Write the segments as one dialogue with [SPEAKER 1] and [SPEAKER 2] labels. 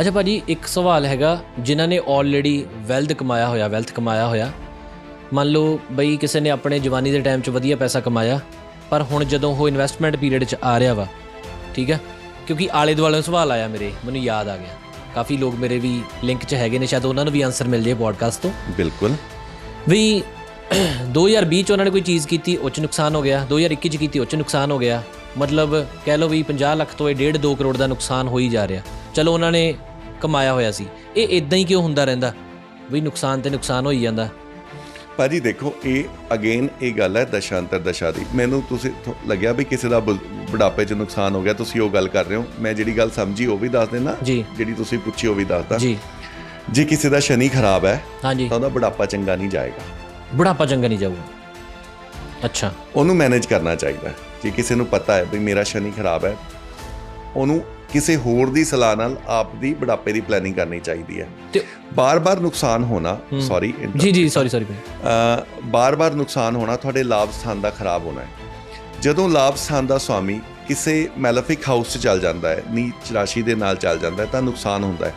[SPEAKER 1] ਅੱਛਾ ਭਾਜੀ ਇੱਕ ਸਵਾਲ ਹੈਗਾ ਜਿਨ੍ਹਾਂ ਨੇ ਆਲਰੇਡੀ ਵੈਲਥ ਕਮਾਇਆ ਹੋਇਆ ਵੈਲਥ ਕਮਾਇਆ ਹੋਇਆ। ਮੰਨ ਲਓ ਬਈ ਕਿਸੇ ਨੇ ਆਪਣੇ ਜਵਾਨੀ ਦੇ ਟਾਈਮ 'ਚ ਵਧੀਆ ਪੈਸਾ ਕਮਾਇਆ ਪਰ ਹੁਣ ਜਦੋਂ ਉਹ ਇਨਵੈਸਟਮੈਂਟ ਪੀਰੀਅਡ 'ਚ ਆ ਰਿਹਾ ਵਾ ਠੀਕ ਹੈ? ਕਿਉਂਕਿ ਆਲੇ ਦੁਆਲੇ ਸਵਾਲ ਆਇਆ ਮੇਰੇ ਮੈਨੂੰ ਯਾਦ ਆ ਗਿਆ। ਕਾਫੀ ਲੋਕ ਮੇਰੇ ਵੀ ਲਿੰਕ 'ਚ ਹੈਗੇ ਨੇ ਸ਼ਾਇਦ ਉਹਨਾਂ ਨੂੰ ਵੀ ਆਨਸਰ ਮਿਲ ਜੇ ਪੋਡਕਾਸਟ ਤੋਂ।
[SPEAKER 2] ਬਿਲਕੁਲ।
[SPEAKER 1] ਵੀ 2020 ਚ ਉਹਨਾਂ ਨੇ ਕੋਈ ਚੀਜ਼ ਕੀਤੀ ਉਹ ਚ ਨੁਕਸਾਨ ਹੋ ਗਿਆ। 2021 ਚ ਕੀਤੀ ਉਹ ਚ ਨੁਕਸਾਨ ਹੋ ਗਿਆ। ਮਤਲਬ ਕਹਿ ਲਓ ਵੀ 50 ਲੱਖ ਤੋਂ ਇਹ 1.5 2 ਕਰੋੜ ਦਾ ਨੁਕਸਾਨ ਹੋ ਹੀ ਜਾ ਰਿਹਾ। ਚਲੋ ਉਹਨਾਂ ਨੇ ਕਮਾਇਆ ਹੋਇਆ ਸੀ। ਇਹ ਇਦਾਂ ਹੀ ਕਿਉਂ ਹੁੰਦਾ ਰਹਿੰਦਾ? ਵੀ ਨੁਕਸਾਨ ਤੇ ਨੁਕਸਾਨ ਹੋਈ ਜਾਂਦਾ।
[SPEAKER 2] ਭਾਜੀ ਦੇਖੋ ਇਹ ਅਗੇਨ ਇਹ ਗੱਲ ਹੈ ਦਸ਼ਾਂਤਰ ਦਸ਼ਾ ਦੀ। ਮੈਨੂੰ ਤੁਸੀਂ ਲੱਗਿਆ ਵੀ ਕਿਸੇ ਦਾ ਬੁਢਾਪੇ 'ਚ ਨੁਕਸਾਨ ਹੋ ਗਿਆ ਤੁਸੀਂ ਉਹ ਗੱਲ ਕਰ ਰਹੇ ਹੋ। ਮੈਂ ਜਿਹੜੀ ਗੱਲ ਸਮਝੀ ਉਹ ਵੀ ਦੱਸ ਦੇਣਾ ਜਿਹੜੀ ਤੁਸੀਂ ਪੁੱਛੀ ਉਹ ਵੀ ਦੱਸਦਾ
[SPEAKER 1] ਜੀ।
[SPEAKER 2] ਜੇ ਕਿਸੇ ਦਾ ਸ਼ਨੀ ਖਰਾਬ ਹੈ
[SPEAKER 1] ਹਾਂਜੀ।
[SPEAKER 2] ਤਾਂ ਉਹਦਾ ਬੁਢਾਪਾ ਚੰਗਾ ਨਹੀਂ ਜਾਏਗਾ।
[SPEAKER 1] ਬੁਢਾਪਾ ਚੰਗਾ ਨਹੀਂ ਜਾਊਗਾ। ਅੱਛਾ।
[SPEAKER 2] ਉਹਨੂੰ ਮੈਨੇਜ ਕਰਨਾ ਚਾਹੀਦਾ। ਜੇ ਕਿਸੇ ਨੂੰ ਪਤਾ ਹੈ ਵੀ ਮੇਰਾ ਸ਼ਨੀ ਖਰਾਬ ਹੈ ਉਹਨੂੰ ਕਿਸੇ ਹੋਰ ਦੀ ਸਲਾਹ ਨਾਲ ਆਪ ਦੀ ਬੁਢਾਪੇ ਦੀ ਪਲੈਨਿੰਗ ਕਰਨੀ ਚਾਹੀਦੀ ਹੈ।
[SPEAKER 1] ਤੇ
[SPEAKER 2] ਬਾਰ-ਬਾਰ ਨੁਕਸਾਨ ਹੋਣਾ ਸੌਰੀ
[SPEAKER 1] ਜੀ ਜੀ ਸੌਰੀ ਸੌਰੀ
[SPEAKER 2] ਬਾਰ-ਬਾਰ ਨੁਕਸਾਨ ਹੋਣਾ ਤੁਹਾਡੇ ਲਾਭ ਸਥਾਨ ਦਾ ਖਰਾਬ ਹੋਣਾ ਹੈ। ਜਦੋਂ ਲਾਭ ਸਥਾਨ ਦਾ ਸਵਾਮੀ ਕਿਸੇ ਮੈਲੇਫਿਕ ਹਾਊਸ 'ਚ ਚੱਲ ਜਾਂਦਾ ਹੈ ਨੀਚ ਰਾਸ਼ੀ ਦੇ ਨਾਲ ਚੱਲ ਜਾਂਦਾ ਹੈ ਤਾਂ ਨੁਕਸਾਨ ਹੁੰਦਾ ਹੈ।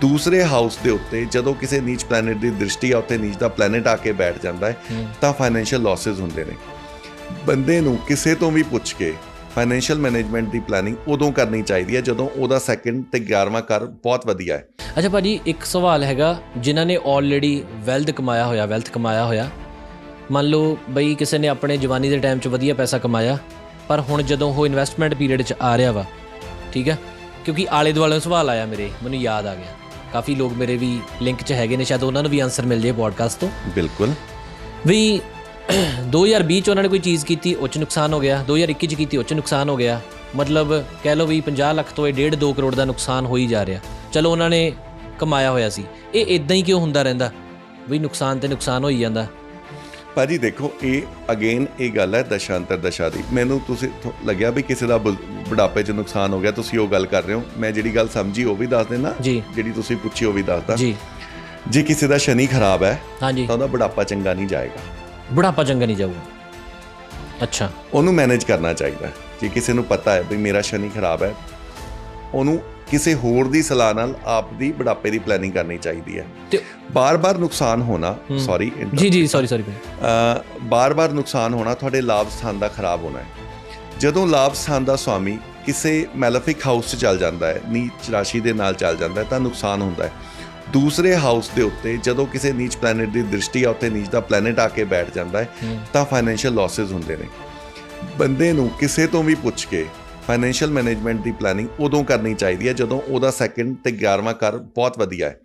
[SPEAKER 2] ਦੂਸਰੇ ਹਾਊਸ ਦੇ ਉੱਤੇ ਜਦੋਂ ਕਿਸੇ ਨੀਚ ਪਲੈਨਟ ਦੀ ਦ੍ਰਿਸ਼ਟੀ ਆ ਉੱਤੇ ਨੀਚ ਦਾ ਪਲੈਨਟ ਆ ਕੇ ਬੈਠ ਜਾਂਦਾ ਹੈ ਤਾਂ ਫਾਈਨੈਂਸ਼ੀਅਲ ਲਾਸਸ ਹੁੰਦੇ ਨੇ। ਬੰਦੇ ਨੂੰ ਕਿਸੇ ਤੋਂ ਵੀ ਪੁੱਛ ਕੇ ਫਾਈਨੈਂਸ਼ੀਅਲ ਮੈਨੇਜਮੈਂਟ ਦੀ ਪਲੈਨਿੰਗ ਉਦੋਂ ਕਰਨੀ ਚਾਹੀਦੀ ਹੈ ਜਦੋਂ ਉਹਦਾ ਸੈਕੰਡ ਤੇ 11ਵਾਂ ਕਰ ਬਹੁਤ ਵਧੀਆ ਹੈ।
[SPEAKER 1] ਅੱਛਾ ਭਾਜੀ ਇੱਕ ਸਵਾਲ ਹੈਗਾ ਜਿਨ੍ਹਾਂ ਨੇ ਆਲਰੇਡੀ ਵੈਲਥ ਕਮਾਇਆ ਹੋਇਆ ਵੈਲਥ ਕਮਾਇਆ ਹੋਇਆ। ਮੰਨ ਲਓ ਬਈ ਕਿਸੇ ਨੇ ਆਪਣੇ ਜਵਾਨੀ ਦੇ ਟਾਈਮ 'ਚ ਵਧੀਆ ਪੈਸਾ ਕਮਾਇਆ ਪਰ ਹੁਣ ਜਦੋਂ ਉਹ ਇਨਵੈਸਟਮੈਂਟ ਪੀਰੀਅਡ 'ਚ ਆ ਰਿਹਾ ਵਾ ਠੀਕ ਹੈ? ਕਿਉਂਕਿ ਆਲੇ ਦੁਆਲੇ ਸਵਾਲ ਆਇਆ ਮੇਰੇ ਮੈਨੂੰ ਯਾਦ ਆ ਗਿਆ। ਕਾਫੀ ਲੋਕ ਮੇਰੇ ਵੀ ਲਿੰਕ 'ਚ ਹੈਗੇ ਨੇ ਸ਼ਾਇਦ ਉਹਨਾਂ ਨੂੰ ਵੀ ਆਨਸਰ ਮਿਲ ਜੇ ਪੋਡਕਾਸਟ ਤੋਂ।
[SPEAKER 2] ਬਿਲਕੁਲ।
[SPEAKER 1] ਵੀ 2020 ਚ ਉਹਨਾਂ ਨੇ ਕੋਈ ਚੀਜ਼ ਕੀਤੀ ਉਹ ਚ ਨੁਕਸਾਨ ਹੋ ਗਿਆ। 2021 ਚ ਕੀਤੀ ਉਹ ਚ ਨੁਕਸਾਨ ਹੋ ਗਿਆ। ਮਤਲਬ ਕਹਿ ਲਓ ਵੀ 50 ਲੱਖ ਤੋਂ ਇਹ 1.5 2 ਕਰੋੜ ਦਾ ਨੁਕਸਾਨ ਹੋ ਹੀ ਜਾ ਰਿਹਾ। ਚਲੋ ਉਹਨਾਂ ਨੇ ਕਮਾਇਆ ਹੋਇਆ ਸੀ। ਇਹ ਇਦਾਂ ਹੀ ਕਿਉਂ ਹੁੰਦਾ ਰਹਿੰਦਾ? ਵੀ ਨੁਕਸਾਨ ਤੇ ਨੁਕਸਾਨ ਹੋਈ ਜਾਂਦਾ।
[SPEAKER 2] ਭਾਜੀ ਦੇਖੋ ਇਹ ਅਗੇਨ ਇਹ ਗੱਲ ਹੈ ਦਸ਼ਾਂਤਰ ਦਸ਼ਾ ਦੀ। ਮੈਨੂੰ ਤੁਸੀਂ ਲੱਗਿਆ ਵੀ ਕਿਸੇ ਦਾ ਬੁਢਾਪੇ 'ਚ ਨੁਕਸਾਨ ਹੋ ਗਿਆ ਤੁਸੀਂ ਉਹ ਗੱਲ ਕਰ ਰਹੇ ਹੋ। ਮੈਂ ਜਿਹੜੀ ਗੱਲ ਸਮਝੀ ਉਹ ਵੀ ਦੱਸ ਦੇਣਾ ਜਿਹੜੀ ਤੁਸੀਂ ਪੁੱਛੀ ਉਹ ਵੀ ਦੱਸਦਾ।
[SPEAKER 1] ਜੀ।
[SPEAKER 2] ਜੇ ਕਿਸੇ ਦਾ ਸ਼ਨੀ ਖਰਾਬ ਹੈ
[SPEAKER 1] ਹਾਂਜੀ।
[SPEAKER 2] ਤਾਂ ਉਹਦਾ ਬੁਢਾਪਾ ਚੰਗਾ ਨਹੀਂ ਜਾਏਗਾ।
[SPEAKER 1] ਬੁਢਾਪਾ ਚੰਗਾ ਨਹੀਂ ਜਾਊਗਾ। ਅੱਛਾ।
[SPEAKER 2] ਉਹਨੂੰ ਮੈਨੇਜ ਕਰਨਾ ਚਾਹੀਦਾ। ਜੇ ਕਿਸੇ ਨੂੰ ਪਤਾ ਹੈ ਵੀ ਮੇਰਾ ਸ਼ਨੀ ਖਰਾਬ ਹੈ। ਉਹਨੂੰ ਕਿਸੇ ਹੋਰ ਦੀ ਸਲਾਹ ਨਾਲ ਆਪ ਦੀ ਬੁਢਾਪੇ ਦੀ ਪਲੈਨਿੰਗ ਕਰਨੀ ਚਾਹੀਦੀ ਹੈ।
[SPEAKER 1] ਤੇ
[SPEAKER 2] ਬਾਰ-ਬਾਰ ਨੁਕਸਾਨ ਹੋਣਾ ਸੌਰੀ
[SPEAKER 1] ਜੀ ਜੀ ਸੌਰੀ ਸੌਰੀ
[SPEAKER 2] ਅ, ਬਾਰ-ਬਾਰ ਨੁਕਸਾਨ ਹੋਣਾ ਤੁਹਾਡੇ ਲਾਭ ਸਥਾਨ ਦਾ ਖਰਾਬ ਹੋਣਾ ਹੈ। ਜਦੋਂ ਲਾਭ ਸਥਾਨ ਦਾ ਸਵਾਮੀ ਕਿਸੇ ਮੈਲੇਫਿਕ ਹਾਊਸ 'ਚ ਚੱਲ ਜਾਂਦਾ ਹੈ ਨੀਚ ਰਾਸ਼ੀ ਦੇ ਨਾਲ ਚੱਲ ਜਾਂਦਾ ਹੈ ਤਾਂ ਨੁਕਸਾਨ ਹੁੰਦਾ ਹੈ। ਦੂਸਰੇ ਹਾਊਸ ਦੇ ਉੱਤੇ ਜਦੋਂ ਕਿਸੇ ਨੀਚ ਪਲੈਨਟ ਦੀ ਦ੍ਰਿਸ਼ਟੀ ਆ ਉੱਤੇ ਨੀਚ ਦਾ ਪਲੈਨਟ ਆ ਕੇ ਬੈਠ ਜਾਂਦਾ ਹੈ ਤਾਂ ਫਾਈਨੈਂਸ਼ੀਅਲ ਲਾਸਸ ਹੁੰਦੇ ਨੇ। ਬੰਦੇ ਨੂੰ ਕਿਸੇ ਤੋਂ ਵੀ ਪੁੱਛ ਕੇ ਫਾਈਨੈਂਸ਼ੀਅਲ ਮੈਨੇਜਮੈਂਟ ਦੀ ਪਲੈਨਿੰਗ ਉਦੋਂ ਕਰਨੀ ਚਾਹੀਦੀ ਹੈ ਜਦੋਂ ਉਹਦਾ ਸੈਕੰਡ ਤੇ 11ਵਾਂ ਕਰ ਬਹੁਤ ਵਧੀਆ ਹੈ।